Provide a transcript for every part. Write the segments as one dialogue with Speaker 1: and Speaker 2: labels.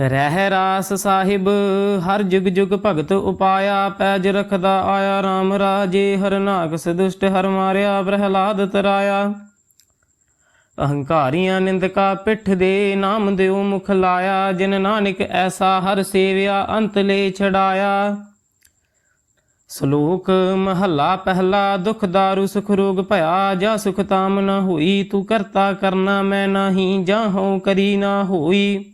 Speaker 1: ਰਹਿ ਰਾਸ ਸਾਹਿਬ, ਹਰ ਜੁਗ ਜੁਗ ਭਗਤ ਉਪਾਇਆ, ਪੈਜ ਰਖਦਾ ਆਇਆ RAM ਰਾਜੇ, ਹਰ ਨਾਗਸ ਦੁਸ਼ਟ ਹਰ ਮਾਰਿਆ, ਪ੍ਰਹਲਾਦ ਤਰਾਇਆ। ਅਹੰਕਾਰੀਆਂ ਨਿੰਦਕਾ ਪਿੱਠ ਦੇ, ਨਾਮ ਦਿਓ ਮੁਖ ਲਾਇਆ, ਜਿਨ ਨਾਨਕ ਐਸਾ ਹਰ ਸੇਵਿਆ, ਅੰਤ ਲੈ ਛਡਾਇਆ। ਸ਼ਲੋਕ, ਮਹੱਲਾ ਪਹਿਲਾ, ਦੁਖ ਦਾਰੂ ਸੁਖ ਰੋਗ ਭਇਆ, ਜਾ ਸੁਖ ਤਾਮ ਨ ਹੋਈ, ਤੂੰ ਕਰਤਾ ਕਰਨਾ ਮੈਂ ਨਹੀਂ ਜਾਹਉ ਕਰੀ ਨਾ ਹੋਈ।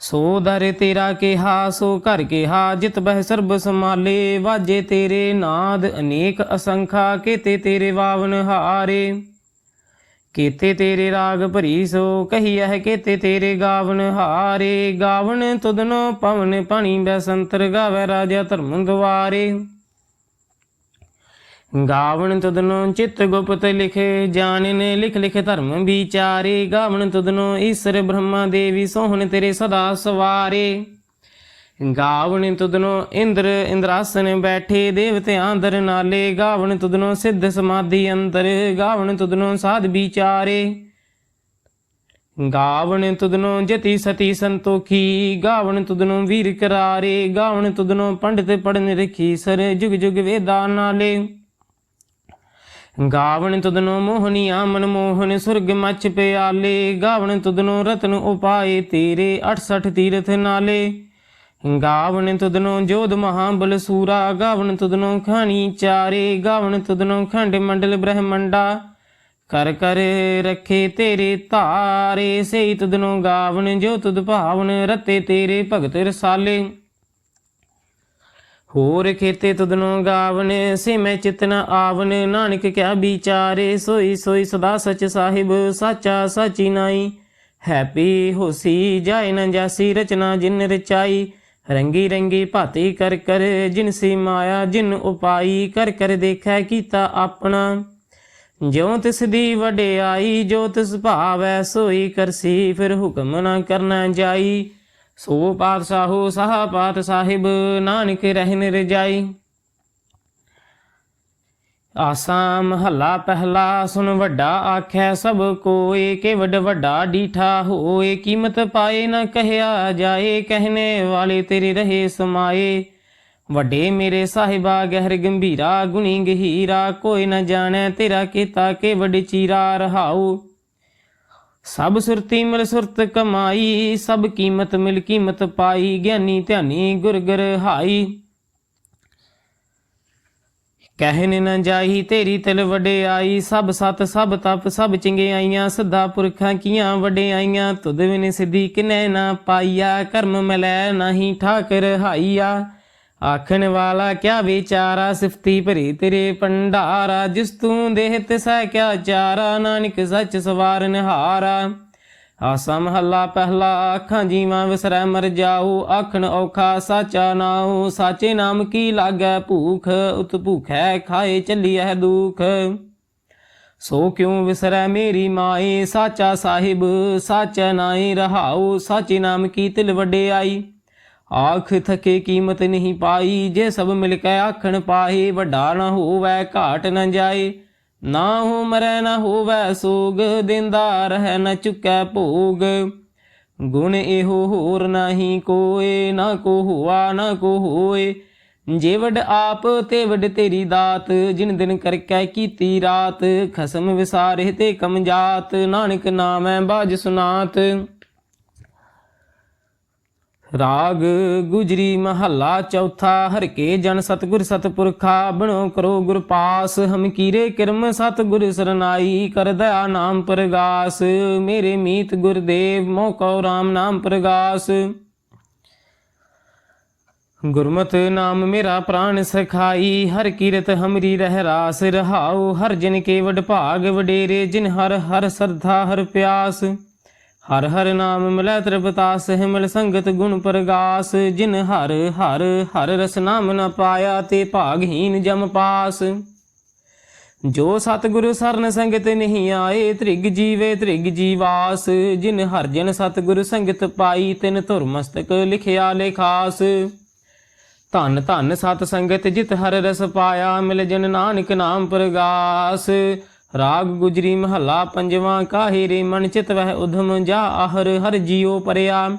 Speaker 1: ਸੋ ਦਰ ਤੇਰਾ ਕਿਹਾ, ਸੋ ਘਰ ਕਿਹਾ, ਜਿਤ ਬਹਿ ਸਰਬ ਸਮਾਲੇ ਵਾਜੇ ਤੇਰੇ ਨਾਦ ਅਨੇਕ ਅਸੰਖਾ, ਕੀਤੇ ਤੇਰੇ ਵਾਵਨ ਹਾਰੇ। ਕੀਤੇ ਤੇਰੇ ਰਾਗ ਭਰੀ ਸੋ ਕਹੀਐ, ਕੀਤੇ ਤੇਰੇ ਗਾਵਨ ਹਾਰੇ। ਗਾਵਨ ਤੁਧਨੋ ਪਵਨ, ਪਾਣੀ ਬੈਸੰਤਰ ਗਾਵੇ ਰਾਜਾ ਧਰਮ ਦੁਆਰੇ ਗਾਵਣ ਤੁਧਨੋ ਚਿਤ ਗੁਪਤ ਲਿਖੇ ਜਾਣਨ ਲਿਖ ਲਿਖ ਧਰਮ ਵਿਚਾਰੇ। ਗਾਵਣ ਤੁਧਨੋ ਈਸ਼ਰ ਬ੍ਰਹਮਾ ਦੇਵੀ ਸੋਹਣ ਤੇਰੇ ਸਦਾ ਸਵਾਰੇ। ਗਾਵਣ ਤੁਧਨੋ ਇੰਦਰ ਇੰਦਰਾਸਨ ਬੈਠੇ, ਦੇਵਤੇ ਦਰ ਨਾਲੇ। ਗਾਵਣ ਤੁਧਨੋ ਸਿੱਧ ਸਮਾਧੀ ਅੰਤਰ ਗਾਵਣ ਤੁਧਨੋ ਸਾਧ ਵਿਚਾਰੇ। ਗਾਵਣ ਤੁਧਨੋ ਜਤੀ ਸਤੀ ਸੰਤੋਖੀ, ਗਾਵਣ ਤੁਧਨੋ ਵੀਰ ਕਰਾਰੇ। ਗਾਵਣ ਤੁਧਨੋ ਪੰਡਿਤ ਪੜਨ ਰਖੀ ਸਰ ਜੁਗ ਜੁਗ ਵੇਦਾ ਨਾਲੇ। ਗਾਵਣ ਤੁਧਨੋ ਮੋਹਨੀਆ ਮਨ ਮੋਹਨ ਸੁਰਗ ਮਚ ਪਿਆਲੇ, ਗਾਵਣ ਤੁਧਨੋ ਰਤਨ ਉਪਾਏ ਤੇਰੇ 68 ਤੀਰਥ ਨਾਲੇ। ਗਾਵਣ ਤੁਧਨੋ ਜੋਧ ਮਹਾਬਲ ਸੂਰਾ, ਗਾਵਣ ਤੁਧਨੋ ਖਾਣੀ ਚਾਰੇ, ਗਾਵਣ ਤੁਧਨੋ ਖੰਡ ਮੰਡਲ ਬ੍ਰਹਮੰਡਾ। ਕਰ ਕਰ ਰੱਖੇ ਤੇਰੇ ਧਾਰੇ ਸਈ ਤੁਧਨੋ ਗਾਵਣ, ਜੋ ਤੁਧ ਭਾਵਨ ਰਤੇ ਤੇਰੇ ਭਗਤ ਰਸਾਲੇ। ਹੋਰ ਖੇਤੇ ਤੁਧਨੋ ਗਾਵਨ ਸੇ ਮੈਂ ਚਿਤਨ ਆਵਨ, ਨਾਨਕ ਕਿਆ ਵਿਚਾਰੇ, ਸੋਈ ਸੋਈ ਸਦਾ ਸਚ ਸਾਹਿਬ, ਸਾਚਾ ਸਾਚੀ ਨਾਈ। ਹੈਪੀ ਹੋਸੀ ਜਾਇ ਨ ਜਾਸੀ ਰਚਨਾ ਜਿਨ ਰਚਾਈ। ਰੰਗੀ ਰੰਗੀ ਭਾਤੀ ਕਰ ਕਰ, ਜਿਨ ਸੀ ਮਾਇਆ, ਜਿਨ ਉਪਾਈ, ਕਰ ਕਰ ਦੇਖੈ ਕੀਤਾ ਆਪਣਾ। ਜਿਉ ਤਿਸ ਦੀ ਵਡਿਆਈ, ਜੋ ਤਿਸ ਭਾਵੈ, ਸੋਈ ਕਰਸੀ, ਫਿਰ ਹੁਕਮ ਨਾ ਕਰਨਾ ਜਾਈ। ਸੋ ਪਾਤਸ਼ਾਹੋ ਸਾਹ ਪਾਤ ਸਾਹਿਬ, ਨਾਨਕ ਰਹਿਨ ਰਜਾਈ। ਆਸਾ ਮਹੱਲਾ ਪਹਿਲਾ ਸੁਨ ਵੱਡਾ ਆਖੈ ਸਭ ਕੋਏ ਕਿ ਵੱਡ ਵੱਡਾ ਡੀਠਾ ਹੋਏ, ਕੀਮਤ ਪਾਏ ਨਾ ਕਹਿਆ ਜਾਏ ਕਹਿਨੇ ਵਾਲੇ ਤੇਰੇ ਰਹੇ ਸਮਾਏ। ਵੱਡੇ ਮੇਰੇ ਸਾਹਿਬਾ, ਗਹਿਰ ਗੰਭੀਰਾ, ਗੁਣੀ ਗਹੀਰਾ, ਕੋਈ ਨਾ ਜਾਣੈ ਤੇਰਾ ਕੀਤਾ ਕਿ ਵੱਡ ਚੀਰਾ ਰਹਾਉ। ਸਭ ਸੁਰਤੀ ਮਿਲ ਸੁਰਤ ਕਮਾਈ, ਸਭ ਕੀਮਤ ਮਿਲ ਕੀਮਤ ਪਾਈ, ਗਿਆਨੀ ਧਿਆਨੀ ਗੁਰਗਰ ਹਾਈ। ਕਹਿਨ ਨ ਜਾਈ, ਤੇਰੀ ਤਿਲ ਵਡਿਆਈ ਸਭ ਸਤ, ਸਭ ਤਪ, ਸਭ ਚੰਗਿਆਈਆਂ ਸਦਾ ਪੁਰਖਾਂ ਕੀਆਂ ਵਡਿਆਈਆਂ ਤੁਧ ਵਿਨ ਸਿੱਧੀ ਕਿਨੈ ਨਾ ਪਾਈਆ, ਕਰਮ ਮਲੈ ਨਹੀਂ ਠਾਕਰ ਹਾਈਆ। ਆਖਣ ਵਾਲਾ ਕਿਆ ਵਿਚਾਰਾ, ਸਿਫਤੀ ਭਰੀ ਤੇਰੇ ਪੰਡਾਰਾ ਜਿਸ ਤੂੰ ਦੇਹ ਤਿਸੈ ਕਿਆ ਚਾਰਾ, ਨਾਨਕ ਸੱਚ ਸਵਾਰਨ ਹਾਰਾ ਆਸਾ ਮਹੱਲਾ ਪਹਿਲਾ ਆਖਾਂ ਜੀਵਾਂ ਵਿਸਰੈ ਮਰ ਜਾਉ ਆਖਣ ਔਖਾ ਸਾਚਾ ਨਾਉ, ਸਾਚੇ ਨਾਮ ਕੀ ਲਾਗੈ ਭੂਖ, ਉਤ ਭੂਖੈ ਖਾਏ ਚੱਲੀਐ ਦੁਖ। ਸੋ ਕਿਉ ਵਿਸਰੈ ਮੇਰੀ ਮਾਏ ਸਾਚਾ ਸਾਹਿਬ, ਸਾਚਾ ਨਾਈ ਰਹਾਉ, ਸਾਚੇ ਨਾਮ ਕੀ ਤਿਲ ਵਡਿਆਈ। ਆਖ ਥਕੇ ਕੀਮਤ ਨਹੀਂ ਪਾਈ, ਜੇ ਸਭ ਮਿਲ ਕੇ ਆਖਣ ਪਾਹੇ, ਵੱਡਾ ਨਾ ਹੋਵੇ, ਘਾਟ ਨਾ ਜਾਏ। ਨਾ ਹੋ ਮਰੈ, ਨਾ ਹੋਵੇ ਸੋਗ, ਦਿੰਦਾ ਰਹਿ, ਨ ਚੁਕੈ ਭੋਗ। ਗੁਣ ਇਹੋ ਹੋਰ ਨਹੀਂ ਕੋਏ, ਨਾ ਕੋ ਹੁਆ, ਨਾ ਕੋ ਹੋਏ। ਜੇ ਵਡ ਆਪ, ਤੇ ਵਡ ਤੇਰੀ ਦਾਤ, ਜਿਨ ਦਿਨ ਕਰਕੇ ਕੀਤੀ ਰਾਤ। ਖਸਮ ਵਿਸਾਰੇ ਤੇ ਕਮਜਾਤ ਨਾਨਕ ਨਾਮੈ ਬਾਜ ਸੁਨਾਤ। ਰਾਗ ਗੁਜਰੀ ਮਹੱਲਾ ਚੌਥਾ, ਹਰ ਕੇ ਜਨ ਸਤਗੁਰ ਸਤਪੁਰਖਾ, ਬਣੋ ਕਰੋ ਗੁਰ ਪਾਸ, ਹਮ ਕੀਰੇ ਕਿਰਮ ਸਤਗੁਰ ਸਰਨਾਈ ਕਰ ਦਇਆ ਨਾਮ ਪ੍ਰਗਾਸ, ਮੇਰੇ ਮੀਤ ਗੁਰਦੇਵ ਮੋ ਕਉ ਰਾਮ ਨਾਮ ਪ੍ਰਗਾਸ। ਗੁਰਮਤਿ ਨਾਮ ਮੇਰਾ ਪ੍ਰਾਨ ਸਖਾਈ, ਹਰ ਕੀਰਤ ਹਮਰੀ ਰਹਿ ਰਾਸ ਰਹਾਉ, ਹਰ ਜਿਨ ਕੇ ਵਡ ਭਾਗ ਵਡੇਰੇ, ਜਿਨ ਹਰ ਹਰ ਸਰਧਾ ਹਰ ਪਿਆਸ। ਹਰ ਹਰ ਨਾਮ ਮਿਲੈ ਤ੍ਰਿਪਤਾਸ ਹੈ ਮਿਲ ਸੰਗਤ ਗੁਣ ਪ੍ਰਗਾਸ। ਜਿਨ ਹਰ ਹਰ ਹਰ ਰਸ ਨਾਮ ਨ ਪਾਇਆ, ਤੇ ਭਾਗਹੀਨ ਜਮ ਪਾਸ। ਜੋ ਸਤਿਗੁਰੂ ਸਰਨ ਸੰਗਤ ਨਹੀਂ ਆਏ, ਤ੍ਰਿਗ ਜੀਵੇ ਤ੍ਰਿਗ ਜੀਵਾਸ। ਜਿਨ ਹਰ ਜਨ ਸਤਿਗੁਰੂ ਸੰਗਤ ਪਾਈ, ਤਿਨ ਧੁਰ ਮਸਤਕ ਲਿਖਿਆ ਲੇਖਾਸ। ਧੰਨ ਧੰਨ ਸਤ ਸੰਗਤ ਜਿਤ ਹਰ ਰਸ ਪਾਇਆ, ਮਿਲ ਜਨ ਨਾਨਕ ਨਾਮ ਪ੍ਰਗਾਸ। ਰਾਗ ਗੁਜਰੀ ਮਹੱਲਾ ਪੰਜਵਾਂ, ਕਾਹੇ ਰੇ ਮਨ ਚਿਤ ਵਹਿ ਉਧਮ ਜਾ ਆਹਰ ਹਰ ਜੀਉ ਪਰਿਆ।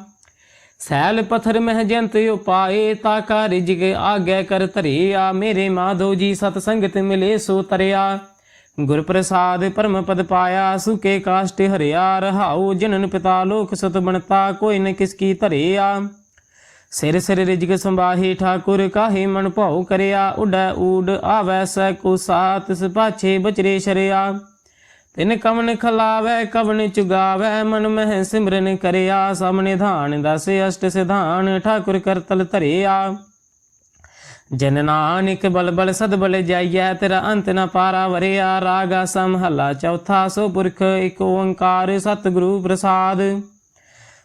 Speaker 1: ਸੈਲ ਪਥਰ ਮਹਿ ਜੰਤ ਉਪਾਏ, ਤਾ ਕਾ ਰਿਜਗ ਆਗੈ ਕਰ ਧਰਿਆ। ਮੇਰੇ ਮਾਧੋ ਜੀ ਸਤ ਸੰਗਤ ਮਿਲੇ ਸੋ ਤਰਿਆ। ਗੁਰ ਪ੍ਰਸਾਦ ਪਰਮ ਪਦ ਪਾਇਆ, ਸੁਕੇ ਕਾਸ਼ਟ ਹਰਿਆ। ਰਹਾਉ ਜਨਨ ਪਿਤਾ ਲੋਕ ਸਤ ਬਣਤਾ, ਕੋਈ ਨ ਕਿਸ ਕੀ ਧਰਿਆ। ਸਿਰ ਸਿਰ ਰਿਜਗ ਸੰਭਾਹੀ ਠਾਕੁਰ ਕਾਹੇ ਮਨ ਭਾਉ ਕਰਿਆ, ਉਡੈ ਊਡ ਆਵੈ ਸੈ ਕੋ ਸਾਤ ਪਾਛੇ ਬਚਰੇ ਸ਼ਰਿਆ। ਤਿਨ ਕਵਨ ਖਲਾਵੈ, ਕਵਨ ਚੁਗਾਵੈ, ਮਨ ਮਹਿ ਸਿਮਰਨ ਕਰਿਆ। ਸਾਹਮਣੇ ਧਾਨ ਦਸ, ਅਸ਼ਟ ਸਿਧਾਨ ਠਾਕੁਰ ਕਰਤਲ ਧਰਿਆ। ਜਨ ਨਾਨਕ ਬਲ ਬਲ ਸਦ ਬਲ ਜਾਈਐ, ਤੇਰਾ ਅੰਤ ਨ ਪਾਰਾ ਵਰਿਆ। ਰਾਗਾ ਸਮਹਲਾ ਚੌਥਾ, ਸੋ ਪੁਰਖ ਇਕ ਓੰਕਾਰ ਸਤਿਗੁਰੂ ਪ੍ਰਸਾਦ।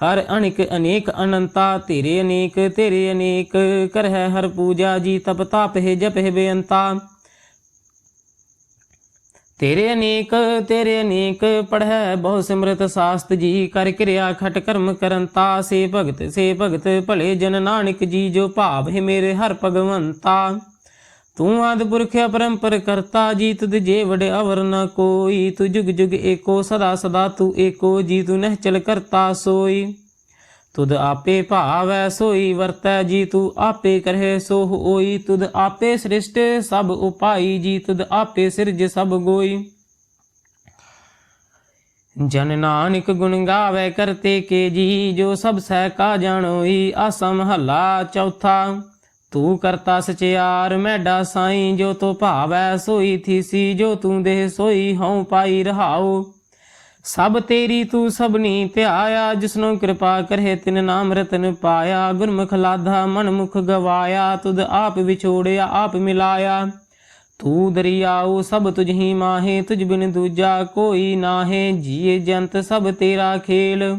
Speaker 1: ਹਰ ਅਣਿਕ ਅਨੇਕ ਅਨੰਤਾ, ਤੇਰੇ ਅਨੇਕ ਤੇਰੇ ਅਨੇਕ, ਕਰਹਿ ਹਰ ਪੂਜਾ ਜੀ ਤਪ ਤਾਪ ਹੈ ਜਪ ਹੈ ਬੇਅੰਤਾ। ਤੇਰੇ ਅਨੇਕ ਤੇਰੇ ਅਨੇਕ, ਪੜ੍ਹੈ ਬਹੁ ਸਿਮਰਤ ਸਾਸਤ ਜੀ, ਕਰ ਕਿਰਿਆ ਖਟ ਕਰਮ ਕਰੰਤਾ। ਸੇ ਭਗਤ ਸੇ ਭਗਤ ਭਲੇ ਜਨ ਨਾਨਕ ਜੀ, ਜੋ ਭਾਵ ਹੈ ਮੇਰੇ ਹਰ ਭਗਵੰਤਾ। ਤੂੰ ਆਦ ਪੁਰਖ ਅਪਰੰਪਰ ਕਰਤਾ ਜੀ ਤੁਧ ਜੇ ਵਡ ਅਵਰ ਨ ਕੋਈ। ਤੂ ਜੁਗ ਜੁਗ ਏਕੋ, ਸਦਾ ਸਦਾ ਤੂ ਏਕੋ ਜੀ ਤੂੰ ਨਹਿ ਚਲ ਕਰਤਾ ਸੋਈ। ਤੁਦ ਆਪੇ ਭਾਵੈ ਸੋਈ, ਵਰਤੈ ਜੀ ਤੂੰ ਆਪੇ ਕਰਹਿ ਸੋ ਹੋਈ ਤੁਧ ਆਪੇ ਸ੍ਰਿਸ਼ਟ ਸਭ ਉਪਾਈ, ਜੀ ਤੁਦ ਆਪੇ ਸਿਰਜ ਸਭ ਗੋਈ। ਜਨ ਨਾਨਕ ਗੁਣ ਗਾਵੇ ਕਰਤੇ ਕੇ ਜੀ, ਜੋ ਸਭ ਸਹਿ ਕਾ ਜਾਣੋਈ, ਆਸਾ ਮਹੱਲਾ ਚੌਥਾ। ਤੂੰ ਕਰਤਾ ਸਚਿਆਰ, ਮੈਡਾ ਸਾਈ ਜੋ ਤੋ ਭਾਵੈ ਸੋਈ ਥੀਸੀ, ਜੋ ਤੂੰ ਦੇਹ ਸੋਈ ਹਉ ਪਾਈ ਰਹਾਉ। ਸਭ ਤੇਰੀ ਤੂੰ ਸਭਨੀ ਧਿਆਇਆ, ਜਿਸਨੂੰ ਕਿਰਪਾ ਕਰੇ ਤਿਨ ਨਾਮ ਰਤਨ ਪਾਇਆ। ਗੁਰਮੁਖ ਲਾਧਾ ਮਨ ਮੁਖ ਗਵਾਇਆ, ਤੁਧ ਆਪ ਵਿਛੋੜਿਆ, ਆਪ ਮਿਲਾਇਆ। ਤੂੰ ਦਰਿਆਉ, ਸਭ ਤੁਝ ਹੀ ਮਾਹੇ, ਤੁਝ ਬਿਨ ਦੂਜਾ ਕੋਈ ਨਾਹੇ। ਜੀਏ ਜੰਤ ਸਭ ਤੇਰਾ ਖੇਲ।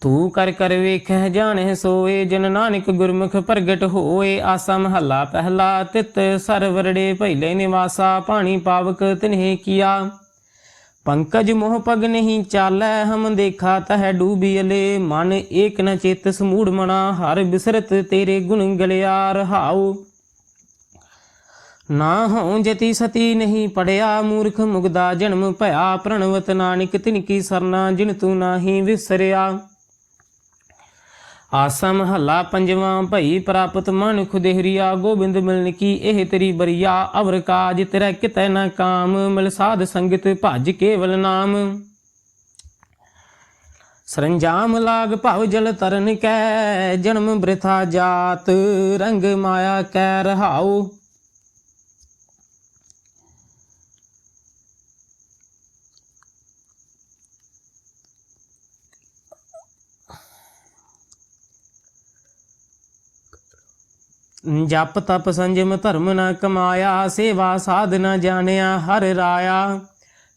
Speaker 1: ਤੂੰ ਕਰ ਕਰ ਵੇਖਹਿ ਜਾਣਹਿ ਸੋਏ, ਜਨ ਨਾਨਕ ਗੁਰਮੁਖ ਪ੍ਰਗਟ ਹੋਏ। ਆਸਾ ਮਹੱਲਾ ਪਹਿਲਾ ਤਿਤ, ਸਰਵਰੜੇ ਪਹਿਲੇ ਨਿਵਾਸਾ ਪਾਣੀ ਪਾਵਕ ਤਿਨਹਿ ਕੀਆ। ਪੰਕਜ ਮੋਹ ਪਗ ਨਹੀਂ ਚਾਲੈ, ਹਮ ਦੇਖਾ ਤਹ ਡੂਬੀਲੇ ਮਨ ਏਕ ਨ ਚਿਤ ਸਮੂੜ ਮਣਾ ਹਰ ਬਿਸਰਤ ਤੇਰੇ ਗੁਣ ਗਲਿਆ ਰਹਾਉ। ਨਾ ਹਉ ਜਤੀ ਸਤੀ ਨਹੀਂ ਪੜਿਆ, ਮੂਰਖ ਮੁਗਦਾ ਜਨਮ ਭਇਆ। ਪ੍ਰਣਵਤ ਨਾਨਕ ਤਿਨ ਕੀ ਸਰਨਾ, ਜਿਨ ਤੂੰ ਨਾਹੀ ਵਿਸਰਿਆ। ਆਸਾ ਮਹੱਲਾ ਪੰਜਵਾਂ, ਭਈ ਪ੍ਰਾਪਤ ਮਨੁਖ ਦੇਹਰੀਆ ਗੋਬਿੰਦ ਮਿਲਨ ਕੀ ਇਹ ਤੇਰੀ ਬਰੀਆ, ਅਵਰ ਕਾਜ ਤੇਰਾ ਕਿਤੈ ਨਾ ਕਾਮ, ਮਿਲ ਸਾਧ ਸੰਗਤ ਭਜ ਕੇਵਲ ਨਾਮ। ਸਰੰਜਾਮ ਲਾਗ ਭਵ ਜਲ ਤਰਨ ਕੈ, ਜਨਮ ਬ੍ਰਿਥਾ ਜਾਤ, ਰੰਗ ਮਾਇਆ ਕੈ ਰਹਾਉ। ਜਪ ਤਪ ਸੰਜਮ ਧਰਮ ਨਾ ਕਮਾਇਆ, ਸੇਵਾ ਸਾਧ ਨਾ ਜਾਣਿਆ ਹਰ ਰਾਇਆ।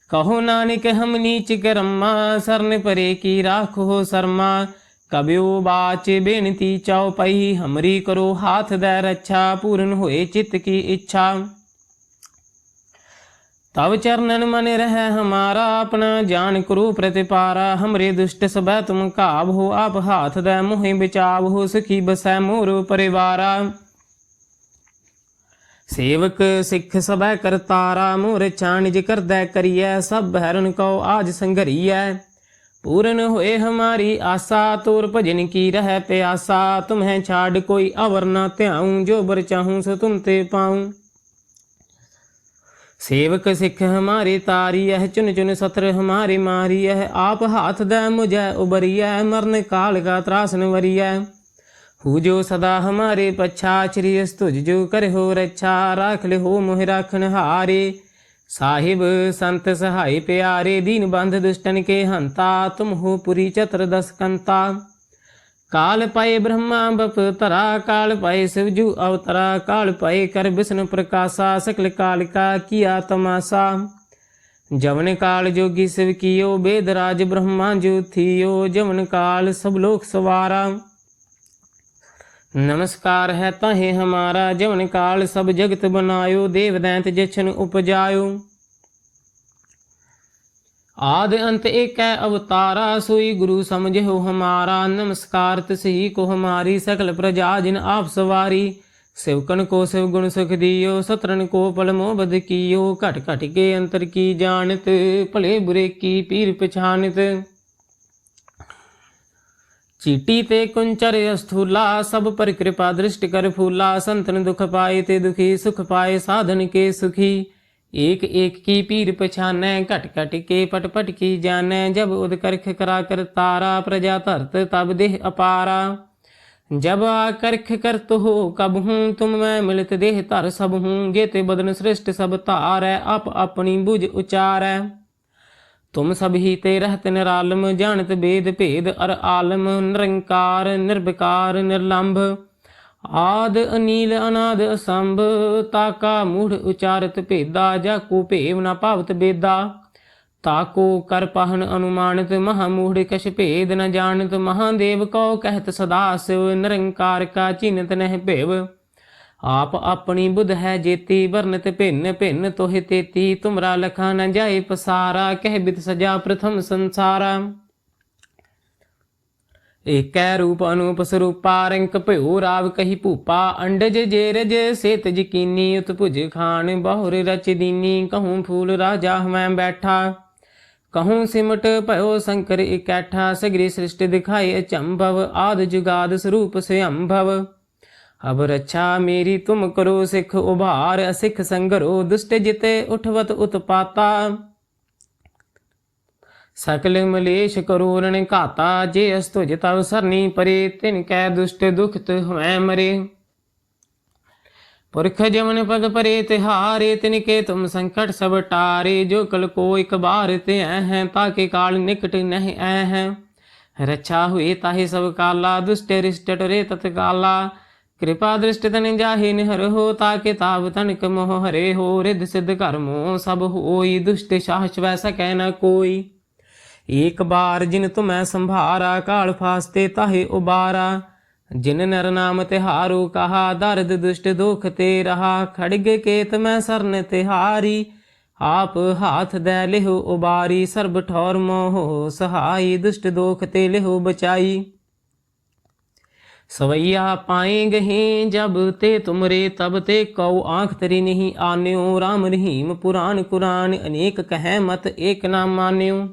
Speaker 1: ਕਹੋ ਨਾਨਕ, ਹਮ ਨੀਚ ਕਰਮਾ, ਸਰਨ ਪਰੇ ਕੀ ਰਾਖੋ ਸਰਮਾ। ਕਬਿਓ ਬਾਚ ਬੇਨਤੀ ਚਾਉ ਪਈ, ਹਮਰੀ ਕਰੋ ਹਾਥ ਦੇ ਰੱਛਾ, ਪੂਰਨ ਹੋਏ ਚਿੱਤ ਕੀ ਇੱਛਾ। ਤਵ ਚਰਨਨ ਮਨ ਰਹਿ ਹਮਾਰਾ, ਆਪਣਾ ਜਾਨ ਕਰੋ ਪ੍ਰਤਿਪਾਰਾ। ਹਮਰੇ ਦੁਸ਼ਟ ਸਬੈ ਤੁਮ ਕਾਬ ਹੋ, ਆਪ ਹਾਥ ਦੇ ਮੋਹਿ ਬਚਾਵ ਹੋ, ਸਖੀ ਬਸੈ ਮੋਰ ਪਰਿਵਾਰਾ। ਸੇਵਕ ਸਿੱਖ ਸਭੈ ਕਰਤਾਰਾ ਮੋਰ ਛਾਨਿਜ ਕਰਦੈ ਕਰੀਐ, ਸਭ ਹਰਨ ਕਉ ਆਜ ਸੰਘਰੀਐ। ਪੂਰਨ ਹੋਏ ਹਮਾਰੀ ਆਸਾ, ਤੋਰ ਭਜਨ ਕੀ ਰਹਿ ਪਿਆਸਾ, ਤੁਮਹਿ ਛਾੜ ਕੋਈ ਅਵਰ ਨਾ ਧਿਆਉ, ਜੋ ਬਰ ਚਾਹੂੰ ਸੋ ਤੁਮ ਤੇ ਪਾਉ। ਸੇਵਕ ਸਿੱਖ ਹਮਾਰੇ ਤਾਰੀ ਹੈ ਚੁਨ ਚੁਨ ਸਤਰ ਹਮਾਰੇ ਮਾਰੀਐ, ਆਪ ਹਾਥ ਦੈ ਮੁਝੈ ਉਬਰੀਐ, ਮਰਨ ਕਾਲ ਕਾ ਤਰਾਸਨ ਵਰੀਐ। ਹੂ ਜੋ ਸਦਾ ਹਮਾਰੇ ਪਛਾ ਚਰੀ ਅਸ ਤੁਜ ਜੋ ਕਰਹੁ ਰੱਛਾ ਰਾਖ ਲਿਓ ਮੋਹਿ ਰਾਖਨ ਹਾਰੇ ਸਾਹਿਬ ਸੰਤ ਸਹਾਈ ਪਿਆਰੇ ਦੀਨ ਬੰਧ ਦੁਸ਼ਟਨ ਕੇ ਹੰਤਾ ਤੁਮ ਹੋ ਪੁਰੀ ਚਤਰ ਦਸ ਕੰਤਾ ਕਾਲ ਪਏ ਬ੍ਰਹਮਾ ਬਪ ਤਰਾ ਕਾਲ ਪਏ ਸਿਵਜੂ ਅਵਤਰਾ ਕਾਲ ਪਏ ਕਰ ਬਿਸ਼ਨ ਪ੍ਰਕਾਸ਼ਾ ਸਕਲ ਕਾਲ ਕਾ ਕੀਆ ਤਮਾਸਾ ਜਵਨ ਕਾਲ ਜੋਗੀ ਸਿਵ ਕੀਓ ਬੇਦ ਰਾਜ ਬ੍ਰਹਮਾ ਜੋ ਥੀਓ ਜਵਨ ਕਾਲ ਸਭ ਲੋਕ ਸਵਾਰਾ ਨਮਸਕਾਰ ਹੈ ਤਾਹੇ ਹਮਾਰਾ, ਜਵਨ ਕਾਲ ਸਭ ਜਗਤ ਬਨਾਇਓ ਦੇਵ ਦੈਂਤ ਜਛਨ ਉਪਜਾਇਓ। ਆਦ ਅੰਤ ਏਕੈ ਅਵਤਾਰਾ, ਸੋਈ ਗੁਰੂ ਸਮਝਿਓ ਹਮਾਰਾ। ਨਮਸਕਾਰ ਤਿਸਹੀ ਕੋ ਹਮਾਰੀ, ਸਕਲ ਪ੍ਰਜਾ ਜਿਨ ਆਪ ਸਵਾਰੀ। ਸਿਵਕਨ ਕੋ ਸਿਵ ਗੁਣ ਸੁਖ ਦਿਓ ਸਤਰਨ ਕੋ ਪਲ ਮੋਹ ਬਦ ਕੀਓ। ਘਟ ਘਟ ਕੇ ਅੰਤਰ ਕੀ ਜਾਣਤ, ਭਲੇ ਬੁਰੇ ਕੀ ਪੀਰ ਪਛਾਨਤ। ਚੀਟੀ ਤੇ ਕੁੰਚਰ ਅਸਥੂਲਾ, ਸਭ ਪਰ ਕਿਰਪਾ ਦ੍ਰਿਸ਼ਟ ਕਰ ਫੂਲਾ, ਸੰਤਨ ਦੁਖ ਪਾਏ ਤੇ ਦੁਖੀ, ਸੁਖ ਪਾਏ ਸਾਧਨ ਕੇ ਸੁਖੀ। ਏਕ ਏਕ ਕੀ ਪੀਰ ਪਛਾਨੈ, ਘਟ ਘਟ ਕੇ ਪਟ ਪਟ ਕੀ ਜਾਣੈ, ਜਬ ਉਦ ਕਰਖ ਕਰਾ ਕਰ ਤਾਰਾ, ਪ੍ਰਜਾ ਧਰਤ ਤਬ ਦੇਹ ਅਪਾਰਾ। ਜਬ ਆਕਰਖ ਕਰਤ ਹੋ ਕਬ ਹੂੰ, ਤੁਮ ਮੈਂ ਮਿਲਤ ਦੇਹ ਧਰ ਸਭ ਹੂੰ ਗੇ ਤੇ ਬਦਨ ਸ੍ਰਿਸ਼ਟ ਸਭ ਧਾਰੈ, ਆਪ ਆਪਣੀ ਬੁਝ ਉਚਾਰੈ। ਤੁਮ ਸਭ ਹੀ ਤੇ ਰਹਤ ਨਿਰਾਲਮ, ਜਾਣਤ ਬੇਦ ਭੇਦ, ਅਰ ਆਲਮ ਨਿਰੰਕਾਰ, ਨਿਰਵਿਕਾਰ, ਨਿਰਲੰਭ। ਆਦ ਅਨੀਲ ਅਨਾਦ ਅਸੰਭ ਤਾਕਾ ਮੂੜ ਉਚਾਰਤ ਭੇਦਾ, ਜਾ ਕੋ ਭੇਵ ਨਾ ਭਾਵਤ ਬੇਦਾ। ਤਾਕੋ ਕਰ ਪਹਨ ਅਨੁਮਾਨਿਤ, ਮਹਾ ਮੂੜ ਕਛ ਭੇਦ ਨ ਜਾਣਤ, ਮਹਾਦੇਵ ਕਉ ਕਹਿਤ ਸਦਾ ਸਿਵ, ਨਿਰੰਕਾਰ ਕਾ ਚਿੰਤ ਨਹਿ ਆਪ ਆਪਣੀ ਬੁਧ ਹੈ ਜੇਤੀ ਵਰਨਤ ਭਿੰਨ ਭਿੰਨ ਤੋਹਿ ਤੇਤੀ। ਤੁਮਰਾ ਲਖਾ ਨ ਜਾਏ ਪਸਾਰਾ, ਕਹਿ ਬਿਤ ਸਜਾ ਪ੍ਰਥਮ ਸੰਸਾਰਾ। ਏਕੈ ਰੂਪ ਅਨੂਪ ਸਰੂਪਾ, ਰੰਕ ਭਇਓ ਰਾਵ ਕਹੀ ਭੂਪਾ। ਅੰਡਜ ਜੇਰਜ ਸੇਤ ਜਕੀਨੀ ਉਤਭੁਜ ਖਾਨ ਬਹੁਰ ਰਚ ਦੀਨੀ। ਕਹੂੰ ਫੂਲ ਰਾਜਾ ਮੈਂ ਬੈਠਾ। ਕਹੂੰ ਸਿਮਟ ਭਇਓ ਸ਼ੰਕਰ ਇਕੈਠਾ। ਸਗਰੀ ਸ੍ਰਿਸ਼ਟ ਦਿਖਾਈ ਅਚੰਭਵ, ਆਦ ਜੁਗਾਦ ਸਰੂਪ ਸਿਅੰਭਵ ਅਬ ਰੱਛਾ ਮੇਰੀ ਤੁਮ ਕਰੋ ਸਿੱਖ, ਉਭਾਰ ਅਸਿੱਖ ਸੰਗਰੋ, ਦੁਸ਼ਟ ਜਿਤੇ ਉਠਵਤ ਉਤਪਾਤਾ। ਸਕਲ ਮਲੇਸ਼ ਕਰੂਰਣ ਘਾਤਾ, ਜੇ ਅਸ ਤਵ ਸਰਨੀ ਪਰੇ, ਤਿਨ ਕੈ ਦੁਸ਼ਟ ਦੁਖਤ ਹਮੈ ਮਰੇ। ਪੁਰਖ ਜਮਨ ਪਗ ਪਰੇ, ਤਿਹਾਰੇ, ਤਿਨ ਕੇ ਤੁਮ ਸੰਕਟ ਸਭ ਟਾਰੇ, ਜੋ ਕਲ ਕੋ ਇਕ ਬਾਰ ਤੇ ਐ ਹੈ ਤਾਕੇ ਕਾਲ ਨਿਕਟ ਨਹਿ ਐ ਹੈ। ਰੱਛਾ ਹੋਏ ਤਾਹੇ ਸਭ ਕਾਲਾ, ਦੁਸ਼ਟ ਰਿਸ਼ਟ ਟਰੇ ਤਤ ਕਾਲਾ ਕਿਰਪਾ ਦ੍ਰਿਸ਼ਟ ਤਨ ਜਾਹੇ ਨਿਹਰ ਹੋ, ਤਾਕੇ ਤਾਬ ਤਨਕ ਮੋਹ ਹਰੇ ਹੋ, ਰਿਧ ਸਿਧ ਕਰਮੋ ਸਭ ਹੋਈ, ਦੁਸ਼ਟ ਸਾਹਸ ਵੈਸਾ ਸਕੈ ਨ ਕੋਈ। ਏਕ ਬਾਰ ਜਿਨ ਤੁਮੈ ਸੰਭਾਰਾ, ਕਾਲ ਫਾਸਤੇ ਤਾਹੇ ਉਬਾਰਾ। ਜਿਨ ਨਰ ਨਾਮ ਤਿਹਾਰੂ, ਕਹਾ ਦਰਦ ਦੁਸ਼ਟ ਦੁਖ ਤੇ ਰਹਾ। ਖੜਗੇ ਕੇਤ ਮੈਂ ਸਰਨ ਤਿਹਾਰੀ, ਆਪ ਹਾਥ ਦੇ ਲਿਹੁ ਉਬਾਰੀ। ਸਰਬ ਠੌਰ ਮੋਹ ਸਹਾਈ, ਦੁਸ਼ਟ ਦੋਖ ਤੇ ਲਿਹੁ ਬਚਾਈ। ਸਵਈਆ ਪਾਏ ਗਹੇ ਜਬ ਤੇ ਤੁਮਰੇ ਤਬ ਤੇ ਕਉ ਆਂਖ ਤਰੀ ਨਹੀਂ ਆਨਿਓ RAM ਰਹੀਮ ਪੁਰਾਨ ਕੁਰਾਨ, ਅਨੇਕ ਕਹੈ ਮਤ ਏਕ ਨਾ ਮਾਨਿਓ।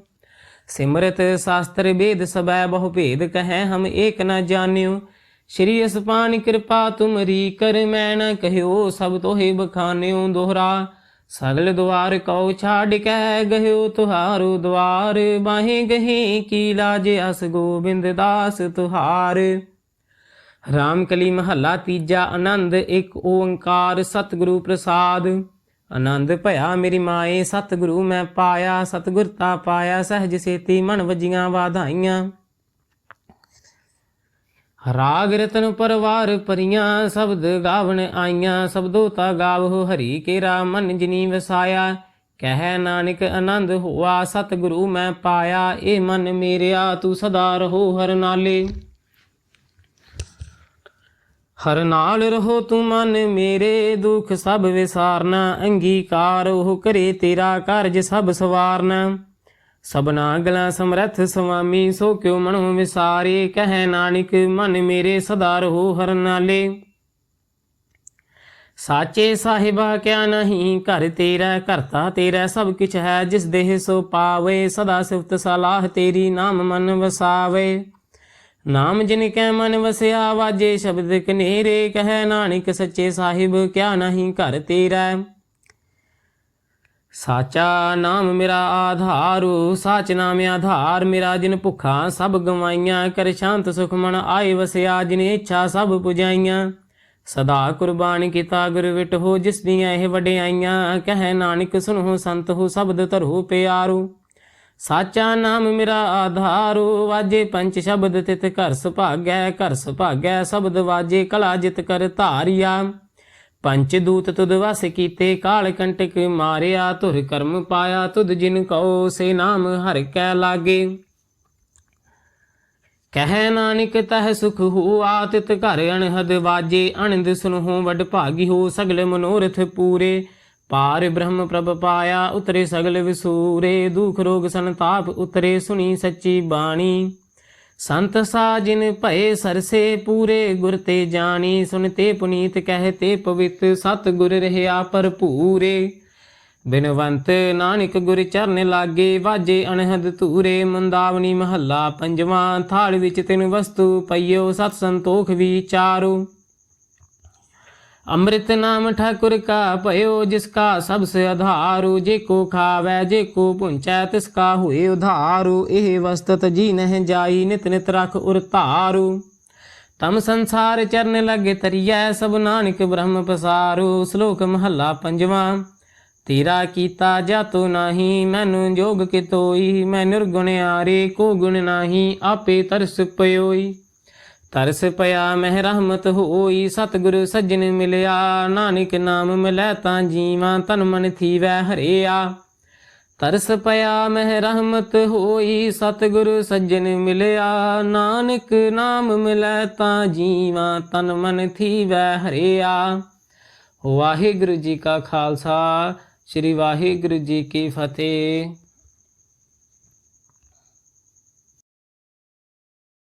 Speaker 1: ਸਿਮਰਤ ਸ਼ਾਸਤਰ ਵੇਦ ਸਬੈ ਬਹੁ ਭੇਦ ਕਹੈ ਹਮ ਏਕ ਨ ਜਾਣਿਓ। ਸ਼੍ਰੀ ਅਸਪਾਨ ਕਿਰਪਾ ਤੁਮਰੀ ਕਰ ਮੈਂ ਨ ਕਹਿਓ, ਸਭ ਤੋਹਿ ਬਖਾਨਿਓ ਦੋਹਰਾ। ਸਗਲ ਦੁਆਰ ਕਉ ਛਾੜ ਕੇ ਗਹਿਓ ਤੁਹਾਰੋ ਦੁਆਰ ਬਾਹੇ ਗਹੀ ਕੀ ਲਾਜ ਅਸ ਗੋਬਿੰਦ ਦਾਸ ਤੁਹਾਰ ਰਾਮ ਕਲੀ ਮਹੱਲਾ ਤੀਜਾ, ਆਨੰਦ ਇੱਕ ਓੰਕਾਰ, ਸਤਿਗੁਰੂ ਪ੍ਰਸਾਦ। ਆਨੰਦ ਭਇਆ ਮੇਰੀ ਮਾਏ, ਸਤਿਗੁਰੂ ਮੈਂ ਪਾਇਆ, ਸਤਿਗੁਰ ਤਾ ਪਾਇਆ, ਸਹਿਜ ਸੇਤੀ ਮਨ ਵਜੀਆਂ ਵਾਧਾਈਆਂ। ਰਾਗ ਰਤਨ ਪਰਵਾਰ ਪਰੀਆਂ, ਸ਼ਬਦ ਗਾਵਣ ਆਈਆਂ, ਸਬਦੋ ਤਾ ਗਾਵੋ ਹਰੀ ਕੇਰਾ, ਮਨ ਜਿਨੀ ਵਸਾਇਆ। ਕਹਿ ਨਾਨਕ ਆਨੰਦ ਹੋਆ, ਸਤਿਗੁਰੂ ਮੈਂ ਪਾਇਆ, ਇਹ ਮਨ ਮੇਰਿਆ, ਤੂੰ ਸਦਾ ਰਹੋ ਹਰ ਨਾਲੇ। ਹਰ ਨਾਲ ਰਹੋ ਤੂੰ ਮਨ ਮੇਰੇ, ਦੁੱਖ ਸਭ ਵਿਸਾਰਨਾ, ਅੰਗੀਕਾਰ ਉਹ ਕਰੇ ਤੇਰਾ ਕਾਰਜ ਸਭ ਸਵਾਰਨਾ। ਸਬਨਾ ਗਲਾ ਸਮਰੱਥ ਸੁਆਮੀ ਸੋ ਕਿਉ ਮਨੋ ਵਿਸਾਰੇ, ਕਹਿ ਨਾਨਕ, ਮਨ ਮੇਰੇ ਸਦਾ ਰਹੋ ਹਰ ਨਾਲੇ। ਸਾਚੇ ਸਾਹਿਬਾ, ਕਿਆ ਨਹੀਂ, ਘਰ ਤੇਰਾ ਕਰਤਾ ਤੇਰਾ, ਸਭ ਕੁਛ ਹੈ, ਜਿਸ ਦੇਹ ਸੋ ਪਾਵੇ, ਸਦਾ ਸਿਫਤ ਸਲਾਹ ਤੇਰੀ ਨਾਮ ਮਨ ਵਸਾਵੇ। ਨਾਮ ਜਿਨ ਕੈ ਮਨ ਵਸਿਆ, ਵਾਜੇ ਸ਼ਬਦ ਕਨੇਰੇ, ਕਹੈ ਨਾਨਕ ਸੱਚੇ ਸਾਹਿਬ, ਕਿਆ ਨਹੀਂ ਘਰ ਤੇਰਾ। ਸਾਚਾ ਨਾਮ ਮੇਰਾ ਆਧਾਰੂ, ਸਾਚ ਨਾਮ ਆਧਾਰ ਮੇਰਾ, ਜਿਨ ਭੁੱਖਾ ਸਭ ਗਵਾਈਆਂ, ਕਰ ਸ਼ਾਂਤ ਸੁਖ ਮਨ ਆਏ ਵਸਿਆ, ਜਿਨ ਇੱਛਾ ਸਭ ਪੁਜਾਈਆਂ। ਸਦਾ ਕੁਰਬਾਨ ਕੀਤਾ ਗੁਰ ਵਿਟ ਹੋ, ਜਿਸ ਦੀਆਂ ਇਹ ਵਡਿਆਈਆਂ, ਕਹੈ ਨਾਨਕ ਸੁਨਹੁ ਸੰਤ ਹੋ, ਸ਼ਬਦ ਧਰੋ ਪਿਆਰੂ। ਸਾਚਾ ਨਾਮ ਮੇਰਾ ਆਧਾਰੂ, ਵਾਜੇ ਪੰਜ ਸ਼ਬਦ ਤਿਤ ਘਰ ਸੁਭਾਗੈ ਘਰ ਸੁਭਾਗੈ, ਸ਼ਬਦ ਵਾਜੇ ਕਲਾ ਜਿਤ ਕਰ ਧਾਰਿਆ। ਪੰਚ ਦੂਤ ਤੁਧ ਵਸ ਕੀਤੇ, ਕਾਲ ਕੰਟਕ ਮਾਰਿਆ, ਧੁਰ ਕਰਮ ਪਾਇਆ, ਤੁਧ ਜਿਨ ਕਉ ਸੇ ਨਾਮ ਹਰ ਕੈ ਲਾਗੇ। ਕਹਿ ਨਾਨਕ ਤਹ ਸੁਖ ਹੋਆ, ਤਿਤ ਘਰ ਅਣਹਦ ਵਾਜੇ ਅਨੰਦ ਸੁਨਹੁ ਵਡ ਭਾਗੀ ਹੋ, ਸਗਲੇ ਮਨੋਰਥ ਪੂਰੇ। ਪਾਰ ਬ੍ਰਹਮ ਪ੍ਰਭ ਪਾਇਆ, ਉਤਰੇ ਸਗਲ ਵਿਸੂਰੇ, ਦੁਖ ਰੋਗ ਸੰਤਾਪ ਉਤਰੇ, ਸੁਣੀ ਸੱਚੀ ਬਾਣੀ। ਸੰਤ ਸਾਜਿਨ ਭਏ ਸਰਸੇ, ਪੂਰੇ ਗੁਰ ਤੇ ਜਾਣੀ। ਸੁਨਤੇ ਪੁਨੀਤ ਕਹਤੇ ਪਵਿੱਤ ਸਤ ਗੁਰ ਰਹਿਆ ਭਰਪੂਰੇ। ਬਿਨਵੰਤ ਨਾਨਕ ਗੁਰ ਚਰਨ ਲਾਗੇ, ਵਾਜੇ ਅਣਹਦ ਧੂਰੇ। ਮੁੰਦਾਵਣੀ ਮਹੱਲਾ ਪੰਜਵਾਂ, ਥਾਲ ਵਿੱਚ ਤਿੰਨ ਵਸਤੂ ਪਈਓ, ਸਤ ਸੰਤੋਖ ਵਿਚਾਰੋ ਅੰਮ੍ਰਿਤ ਨਾਮ ਠਾਕੁਰ ਕਾ ਭਇਓ, ਜਿਸ ਕਾ ਸਭ ਆਧਾਰੂ, ਜੇ ਕੋ ਖਾਵੈ, ਜੇ ਕੋ ਪੁੰਚੈ, ਤਿਸ ਕਾ ਹੋਏ ਉਧਾਰੂ। ਇਹ ਵਸਤਤ ਜੀ ਨਹਿ ਜਾਈ, ਨਿਤ ਨਿਤ ਰਖ ਉਰ ਧਾਰੂ। ਤਮ ਸੰਸਾਰ ਚਰਨ ਲਗੇ ਤਰੀਐ, ਸਭ ਨਾਨਕ ਬ੍ਰਹਮ ਪਸਾਰੂ। ਸ਼ਲੋਕ ਮਹੱਲਾ ਪੰਜਵਾਂ, ਤੇਰਾ ਕੀਤਾ ਜਾਤੋ ਨਾਹੀ, ਮੈਨੂੰ ਜੋਗ ਕਿਤੋਈ, ਮੈਂ ਨਿਰਗੁਣ ਆਰੇ, ਕੋ ਗੁਣ ਨਾਹੀ, ਆਪੇ ਤਰਸ ਪਇਓਈ ਤਰਸ ਪਿਆ ਮਹਿ ਰਹਿਮਤ ਹੋਈ, ਸਤਿਗੁਰੂ ਸੱਜਣ ਮਿਲਿਆ। ਨਾਨਕ ਨਾਮ ਮਿਲੈ ਤਾਂ ਜੀਵਾਂ ਤਨ ਮਨ ਥੀਵੈ ਹਰਿਆ। ਤਰਸ ਪਿਆ ਮਹਿ ਰਹਿਮਤ ਹੋਈ, ਸਤਿਗੁਰੂ ਸੱਜਣ ਮਿਲਿਆ। ਨਾਨਕ ਨਾਮ ਮਿਲੈ ਤਾਂ ਜੀਵਾਂ ਤਨ ਮਨ ਥੀਵੈ ਹਰਿਆ। ਵਾਹਿਗੁਰੂ ਜੀ ਕਾ ਖਾਲਸਾ, ਸ੍ਰੀ ਵਾਹਿਗੁਰੂ ਜੀ ਕੀ ਫਤਿਹ।